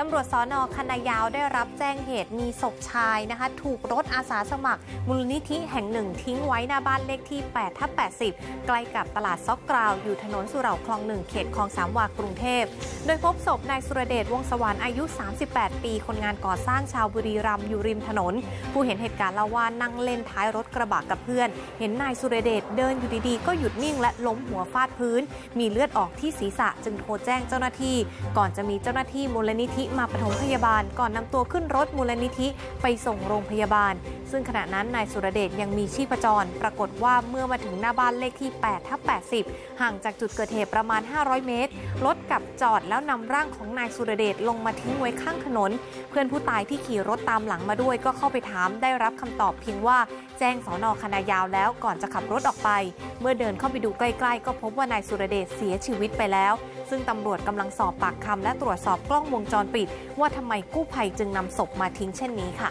ตำรวจสอนอคันายาวได้รับแจ้งเหตุมีศพชายนะคะ ถูกรถอาสาสมัคร มูลนิธิแห่งหนึ่งทิ้งไว้หน้าบ้านเลขที่8ทับ80 ใกล้กับตลาดซอกกราว อยู่ถนนสุเหร่าคลองหนึ่งเขตคลองสามวากรุงเทพ โดยพบศพนายสุรเดชวงศ์สวรรค์อายุ 38 ปี คนงานก่อสร้างชาวบุรีรัมย์อยู่ริมถนน ผู้เห็นเหตุการณ์เล่าว่านั่งเล่นท้ายรถกระบะกับเพื่อน เห็นนายสุรเดชเดินอยู่ดีๆ ก็หยุดนิ่งและล้มหัวฟาดพื้น มีเลือดออกที่ศีรษะจึงโทรแจ้งเจ้าหน้าที่ ก่อนจะมีเจ้าหน้าที่มูลนิธิมาปฐมพยาบาล ก่อนนำตัวขึ้นรถมูลนิธิไปส่งโรงพยาบาล ซึ่งขณะนั้นนายสุรเดชยังมีชีพจร ปรากฏว่าเมื่อมาถึงหน้าบ้านเลขที่8ทับ80 ห่างจากจุดเกิดเหตุประมาณ 500 เมตร รถกลับจอดแล้วนำร่างของนายสุรเดชลงมาทิ้งไว้ข้างถนน เพื่อนผู้ตายที่ขี่รถตามหลังมาด้วยก็เข้าไปถามได้รับคำตอบเพียงว่าแจ้งสอนอคณะยาวแล้วก่อนจะขับรถออกไป เมื่อเดินเข้าไปดูใกล้ๆ ก็พบว่านายสุรเดชเสียชีวิตไปแล้ว ซึ่งตำรวจกำลังสอบปากคำและตรวจสอบกล้องวงจรปิด ว่าทำไมกู้ภัยจึงนำศพมาทิ้งเช่นนี้ค่ะ